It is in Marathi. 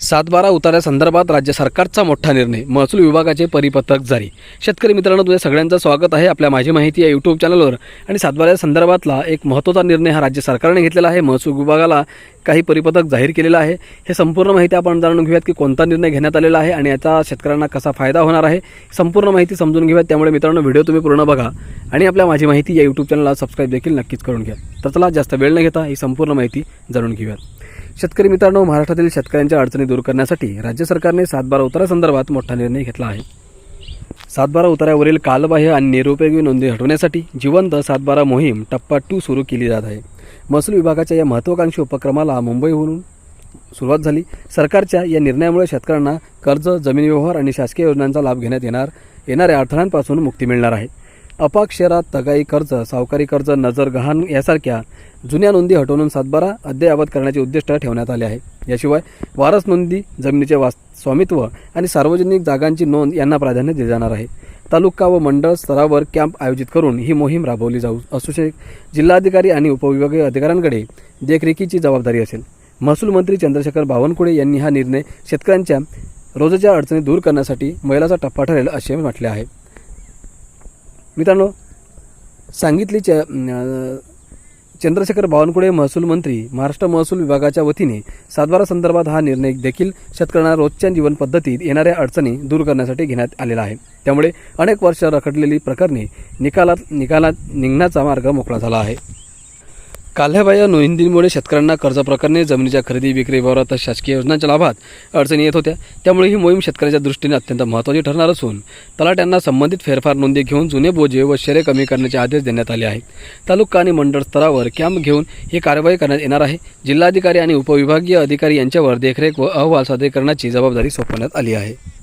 सातबारा उतार्यासंदर्भात राज्य सरकारचा मोठा निर्णय. महसूल विभागाचे परिपत्रक जारी. शेतकरी मित्रांनो तुझ्या सगळ्यांचं स्वागत आहे आपल्या माझी माहिती या यूट्यूब चॅनलवर आणि सातबाऱ्या संदर्भातला एक महत्त्वाचा निर्णय हा राज्य सरकारने घेतलेला आहे. महसूल विभागाला काही परिपत्रक जाहीर केलेलं आहे. हे संपूर्ण माहिती आपण जाणून घेऊयात की कोणता निर्णय घेण्यात आलेला आहे आणि याचा शेतकऱ्यांना कसा फायदा होणार आहे. संपूर्ण माहिती समजून घेऊयात. त्यामुळे मित्रांनो व्हिडिओ तुम्ही पूर्ण बघा. आणि आपल्या माझी माहिती या यूट्यूब चॅनलला सबस्क्राईब देखील नक्कीच करून घ्या. तर चला जास्त वेळ न घेता ही संपूर्ण माहिती जाणून घेऊयात. शेतकरी मित्रांनो महाराष्ट्रातील शेतकऱ्यांच्या अडचणी दूर करण्यासाठी राज्य सरकारने सातबारा उतारासंदर्भात मोठा निर्णय घेतला आहे. सातबारा उतार्यावरील कालबाह्य आणि निरुपयोगी नोंदी हटवण्यासाठी जिवंत सातबारा मोहीम टप्पा टू सुरू केली जात आहे. महसूल विभागाच्या या महत्त्वाकांक्षी उपक्रमाला मुंबईहून सुरुवात झाली. सरकारच्या या निर्णयामुळे शेतकऱ्यांना कर्ज जमीन व्यवहार आणि शासकीय योजनांचा लाभ घेण्यात येणार येणाऱ्या अडथळ्यांपासून मुक्ती मिळणार आहे. अपाक्षरात तगाई कर्ज सावकारी कर्ज नजर गहाण यासारख्या जुन्या नोंदी हटवून सातबारा अद्ययावत करण्याचे उद्दिष्ट ठेवण्यात आले आहे. याशिवाय वारस नोंदी जमिनीचे वास स्वामित्व आणि सार्वजनिक जागांची नोंद यांना प्राधान्य दिले जाणार आहे. तालुका व मंडळ स्तरावर कॅम्प आयोजित करून ही मोहीम राबवली जाऊ असू शक जिल्हाधिकारी आणि उपविभागीय अधिकाऱ्यांकडे देखरेखीची जबाबदारी असेल. महसूल मंत्री चंद्रशेखर बावनकुळे यांनी हा निर्णय शेतकऱ्यांच्या रोजच्या अडचणी दूर करण्यासाठी मैलाचा टप्पा ठरेल असे म्हटले आहे. मित्रांनो सांगितले च चंद्रशेखर बावनकुळे महसूल मंत्री महाराष्ट्र महसूल विभागाच्या वतीने सातबारा संदर्भात हा निर्णय देखील शेतकऱ्यांना रोजच्या जीवन पद्धतीत येणाऱ्या अडचणी दूर करण्यासाठी घेण्यात आलेला आहे. त्यामुळे अनेक वर्ष रखडलेली प्रकरणे निकालात निकालात निघण्याचा मार्ग मोकळा झाला आहे. काल्ह्याबाह्य नोंदींमुळे शेतकऱ्यांना कर्ज प्रकरणे जमिनीच्या खरेदी विक्री व्यवहारात शासकीय योजनांच्या लाभात अडचणी येत होत्या. त्यामुळे ही मोहीम शेतकऱ्याच्या दृष्टीने अत्यंत महत्त्वाची ठरणार असून तलाट्यांना संबंधित फेरफार नोंदी घेऊन जुने बोजे व शेरे कमी करण्याचे आदेश देण्यात आले आहेत. तालुका आणि मंडळ स्तरावर कॅम्प घेऊन ही कार्यवाही करण्यात येणार आहे. जिल्हाधिकारी आणि उपविभागीय अधिकारी यांच्यावर देखरेख व अहवाल सादरीकरणाची जबाबदारी सोपवण्यात आली आहे.